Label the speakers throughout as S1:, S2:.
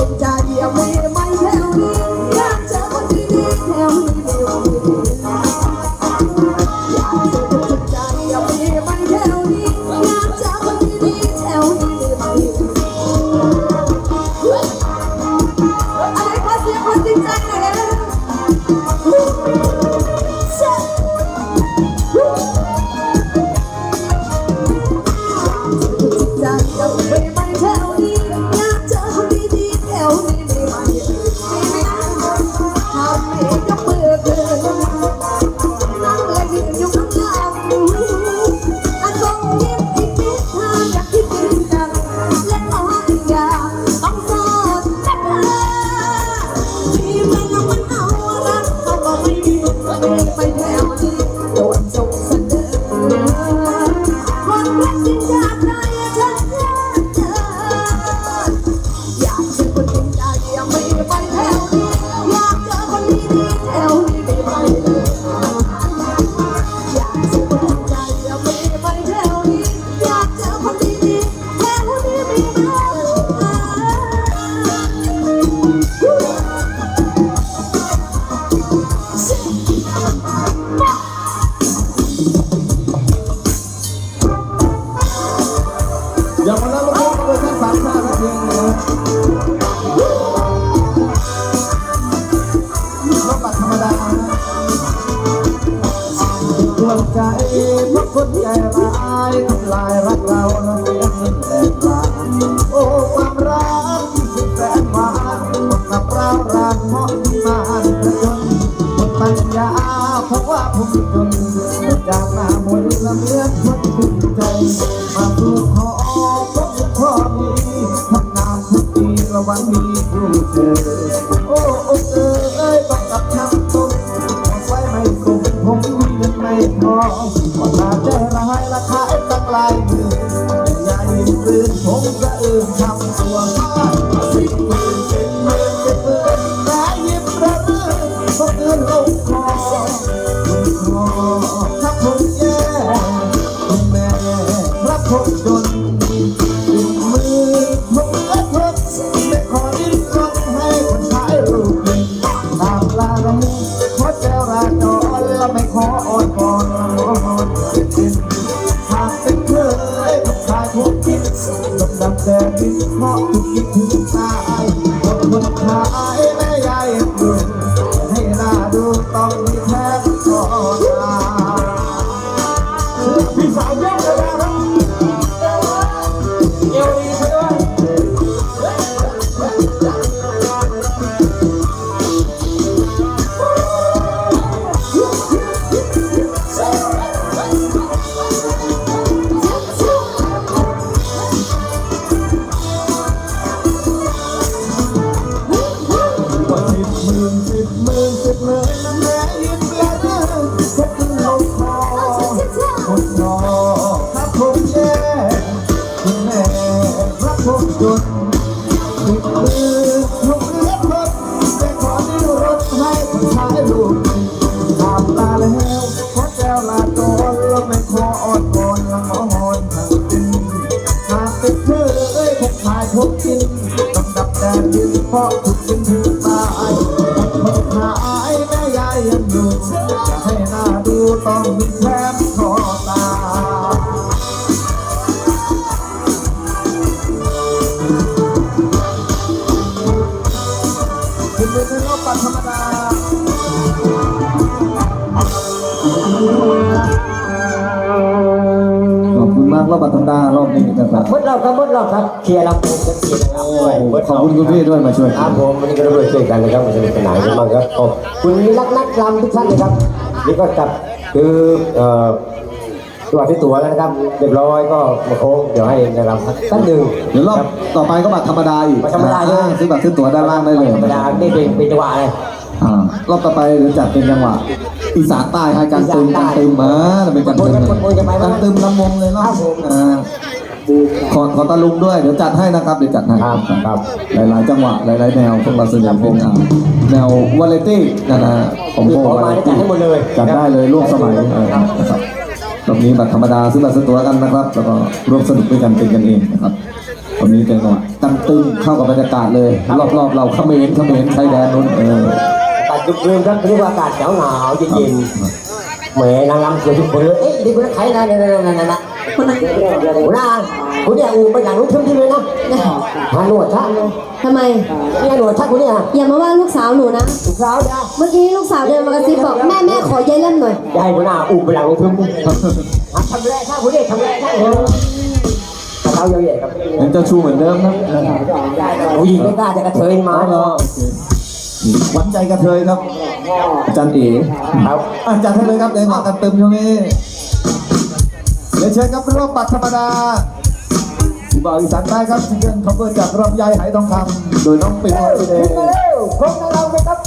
S1: สนใดีย่ามี ด
S2: กับรารักเพราะที่มานพระชนหมดปัญญาเพราะว่าผมจนจากหน้ามนต์ละเมือคนขึ้นใจ มาสู่ขอพบพ่อมีทำงานทุกปีระวังมีครูเจอโอ้โอ้เออเอ้ยต้องกับทำตุ้มไว้ไม่สุ่มผมมีเงินไม่พอขอลาใจร้ายราคาตั้งหลายหมื่นอย่าหยิงปืนผมจะเอื่นทำ ถ้าผมแย่คุณแม่พระผมจน เเพราะทุกสิ่ง มากรอบปัดธรรมดารอบนี้นะครับ
S3: มดรอบครับมดรอบครับเคลียร์ลำโพงจะเคลียร์นะครับด้วยมด
S2: ข
S3: ร
S2: อบ
S3: อบ
S2: คุณคุณพี่ด้วยมาช่วย
S3: ครับผมวันนี้ก็ร่วมช่วยกันนะครับมันจะมีปัญหากันบ้างครับขอบคุณนักนักรำทุกท่านนะครับนี่ก็จับคือเอ่อตัวที่ตัวแล้วนะครับเรียบร้อยก็มาโค้งเดี๋ยวให้นะครับท่านหนึ่ง
S2: เดี๋ยวรอบต่อไปก็บัตรธรรมดาอีก
S3: บัตรธรรมดาใช่ไหม
S2: อ่ซื้อบัตรซื้อตั๋วด้านล่างได้เลย
S3: ธรรมดาไม่เป็นเป็นจังหวะเลย
S2: อ่ารอบต่อไปเดี๋ยวจัดเป็นจังหวะ อีสานใต้ให้การตึม
S3: อีสาน
S2: การ
S3: ใต้
S2: ตึมมาเป็นการตึม
S3: คนๆกันไปไหม
S2: การตึมลำวงเลยเนาะ
S3: ครับผม
S2: อ่าขอขอตะลุงด้วยเดี๋ยวจัดให้นะครับเดี๋ยวจัดให้
S3: ครับครับ
S2: หลายๆ จังหวะหลายๆแนวพวกเราส่วนใหญ่เป็นอ่าแนววาเลตี้นะฮะผม
S3: คือ
S2: โบ
S3: ขอ
S2: วา
S3: มา
S2: เล
S3: ได้จัด
S2: ตี้
S3: ให้หมดเลย
S2: จัดได้เลยร่วมสมัยเออ
S3: ครับ
S2: นะครับรอบนี้บัตรธรรมดาซื้อบัตรซื้อตั๋วกันนะครับ แล้วก็ร่วมสนุกด้วยกันเป็นกันเองนะครับวันนี้เป็นจังหวะตั้งตึ้งเข้ากับบรรยากาศเลย รอบๆเราเขมรเขมรชายแดนนู้นเออ
S3: ตัดยุบเรื่องครับเรียกว่าอากาศหนาวหนาวๆเย็นๆแหมนางรำเกี่ยวทุกคนเลยเอ๊ะนี่คนนั้นใครนะนั่นนั่นนั่นนั่นคนนั้นหัวหน้าคุณเนี่ยอูไปอย่างรู้ทึ่งที่เลยนะหาหนวดท่านเลย
S1: ทำไม
S3: เนี่ยหนวดท่านคุณเนี่ย
S1: อย่ามาว่าลูกสาวหนูนะ
S3: ลูกสาวจ้า
S1: เมื่อกี้ลูกสาวเดินมากระซิบบอกแม่แม่ขอยายเล่มหน่อย
S3: ยายหัวหน้าอูไปอย่างรู้ทึ่งทำแรกท่านคุณเนี่ยทำแรกท่านเลยเท้าเยอะๆครับ
S2: ยังเจ้าชู้เหมือนเดิมนะ
S3: ผู้หญิงไม่กล้าจะกระเทยมา
S2: มาแล้ว หวันใจกระเทยครับ อาจารย์เอ๋
S3: ครับ
S2: อาจารย์ให้เลยครับเดี๋ยวมากันเติมช่วงนี้เดี๋ยวเชิญครับรอบบัตรธรรมดาผู้บ่าวอีสานใต้ครับซิงเกิลคอมเวอร์จากรำไยไหทองคำโดยน้องปิ่นวันเด
S3: ขึ้นมา
S2: ย์
S3: เร็วครบนะเราเลยครับ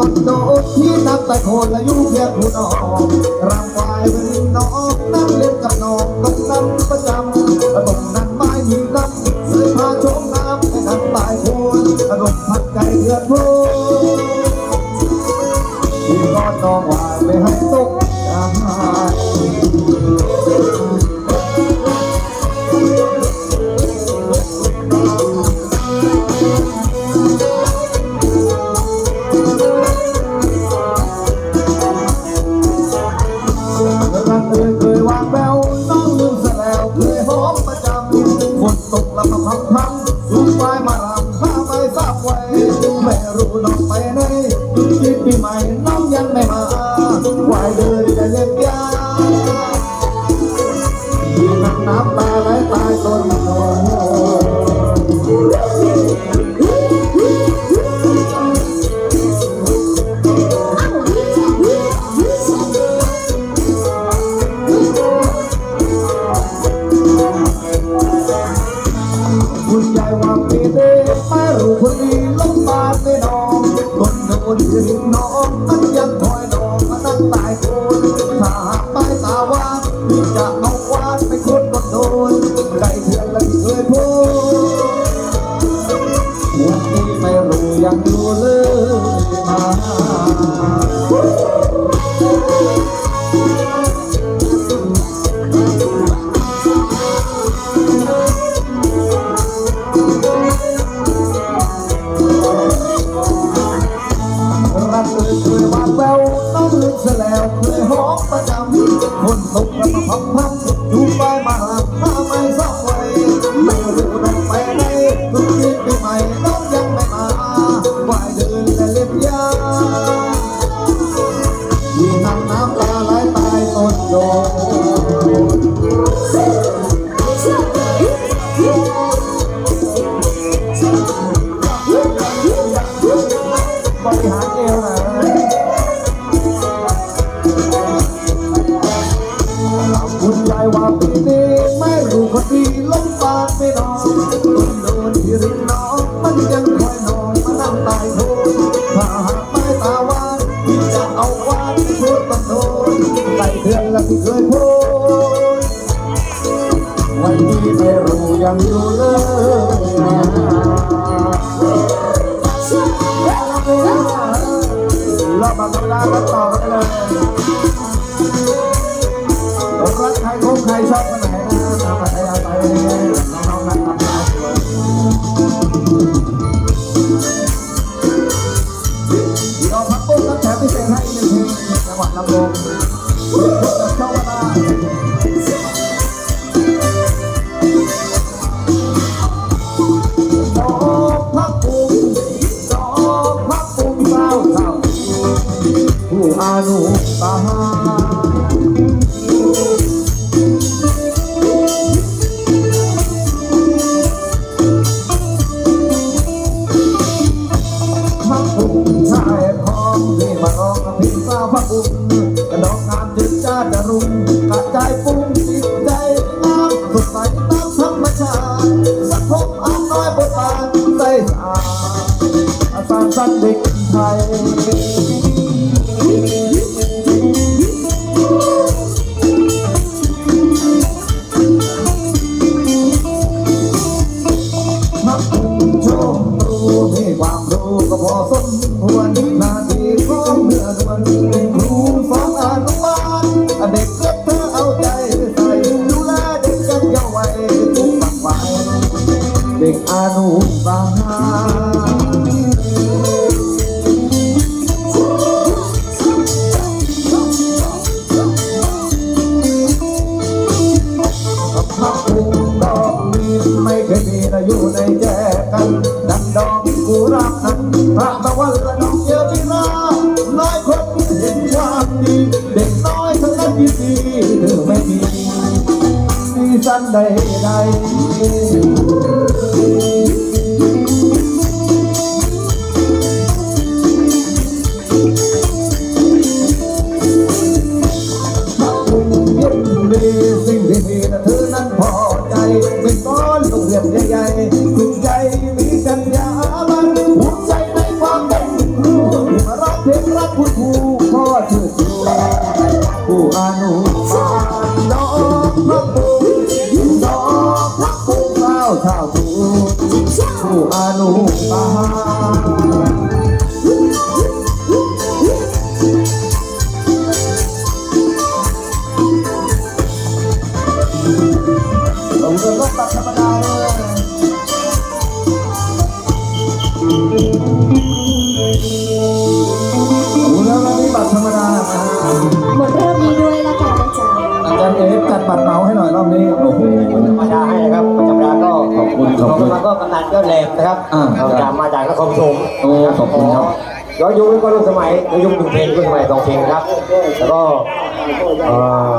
S3: บักโด
S2: ที่นับแต่คนอายุเพียงผู้น้องรำวายเป็นน้องนั่งเล่นกับน้องต้องนำประจำระบบนั้นไม่มีน้ำซื้อผ้าชงน้ำให้นันตายคนอระบบผัดก่เดือดพูดนที่ก้อนน้องวายไม่ให้ตกน้ำ I'm ಮಾರು ಬುರಿ ಲಂಬಾತೆ ನೋ ಒಂದು ಒಂದು ನೋ ಮಂಜ แววน้องเลืมแล้วเคยหอมประจำคนตกกระพับพับ ไม่รู้คนดี Oh. เด็กอนุบาล ใดใด เราเดินรถตัดธรรมดาเลยดูแล้วเรามีบัตรธรรมดานะฮะ
S1: หมดรอบนี้ด้วยละกันนะจ๊ะ
S2: อาจารย์เอฟจัดบัตรเหมาให้หน่อยรอบนี้โอ้โห
S3: ธรรมดาให้นะครับประจำราก็
S2: ขอบคุณขอบคุณ
S3: มาก็กำนันยอดแหลมนะครับ
S2: อ่า
S3: เราจากมาจากนครปฐม
S2: โอ้ขอบคุณครับ
S3: ย้อนยุคก็รุ่นสมัยย้อนยุคหนึ่งเพลงรุ่นสมัยสองเพลงนะครับ แล้วก็เอ่อ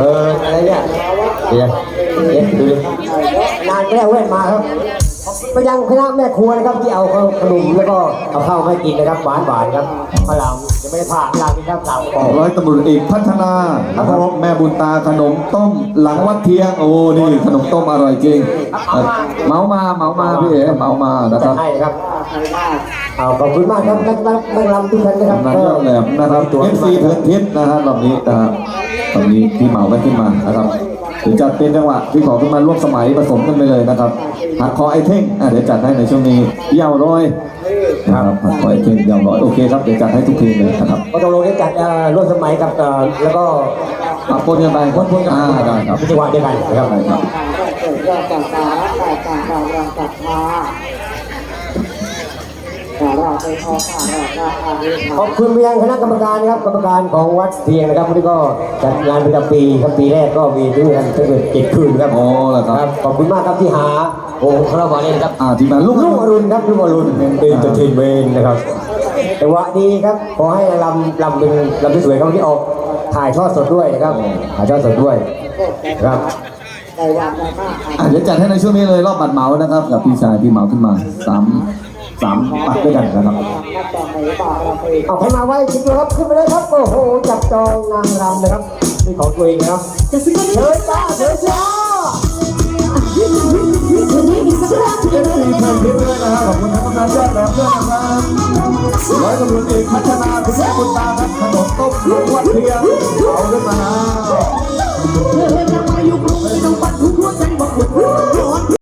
S3: เอออะไรเนี่ยเดี๋ยวเดี๋ยวดูดินานก็แล้วเว้นมาครับไปยังคณะแม่ครัวนะครับที่เอาขนมแล้วก็เอาข้าวมาให้กินนะครับหวานหวานๆครับข้าวหลาม ยังไม่ได้ผ่าลามนี่ครับสามกล่อง
S2: ร้อยตำรวจเอกพัฒนานะครับแม่บุญตาขนมต้มหลังวัดเทียงโอ้นี่ขนมต้มอร่อยจริงเอ่อเมามาเมามาพี่เอ๋เมามานะค
S3: จั
S2: รั
S3: ด
S2: บ
S3: ให้นะครับเอาขอบคุณมากครับนักนักนักรำทุกท่านนะครับ
S2: กำนันยอดแหลมนะครับ
S3: ตัว
S2: เอฟซีเพลินพิษนะครับรอบนี้นะครับรอบนี้ที่เหมากันขึ้นมานะครับ เดี๋ยวจัดเป็นจังหวะที่ขอขึ้นมาร่วมสมัยผสมกันไปเลยนะครับหักคอไอเท่งอะเดี๋ยวจัดให้ในช่วงนี้เยาวร้อยนะครับหักคอไอเท่งเยาวร้อยโอเคครับเดี๋ยวจัดให้ทุกเพลงเลยนะครับ
S3: ก็ตกลงได้จัดเอ่อร่วมสมัยกับเอ่อแล้วก็
S2: ปะปนกันไปปนปนกันอ่าได้ครับ
S3: พิธีวัเดียวกันนะครับ
S4: ขอข่าวเราอาวิธา
S3: ขอบคุณไปยังคณะกรรมการนะครับกรรมการของวัดเทียงนะครับวันนี้ก็จัดงานประจำปีครับปีแรกก็มีด้วยกันทั้งหมดเจ็ดคืนครับ
S2: โอ้เหรอครับ
S3: ขอบคุณมากครับที่หาโอ้คาราบาเล่นครับ
S2: อ่าทีมงานลูก
S3: ลุงอรุณครับลุงอรุณเป็นตัวทีมเวนนะครับแต่ว่าดีครับขอให้ลำลำเป็นลำที่สวยครับวันนี้ออกถ่ายทอดสดด้วยนะครับถ่ายทอดสดด้วยครับ
S4: ในวันในมาก
S2: อะเดี๋ยวจัดให้ในช่วงนี้เลยรอบบัตรเหมานะครับกับพี่ชายที่เหมาขึ้นมาสาม สามปัดด้วยกันนะครับ
S4: เอา
S3: ใครมาไหว้ชิดนะครับขึ้นไปเลยครับ โอ้โห จับจองนางรำนะครับนี่ของตัวเองนะครับ
S1: จะซื้อ
S3: เชิญจ้าเชิญจ้า
S1: อีสักครั้ง
S2: เอยเยอะเลยนะครัขอบคุณทั้งนั้นยอดแหลมด้วยนะครัอยตำรวจเอกพัฒนาคุแม่คุณตาครับขนมต้มลูกวัดเพียงเอาขึ้นมานะเพื่อเพื่อนมายุคลุ
S5: ง
S6: ไ
S5: ม่
S6: ต้องปัดทุกหั
S2: ว
S1: ใจบอกหมด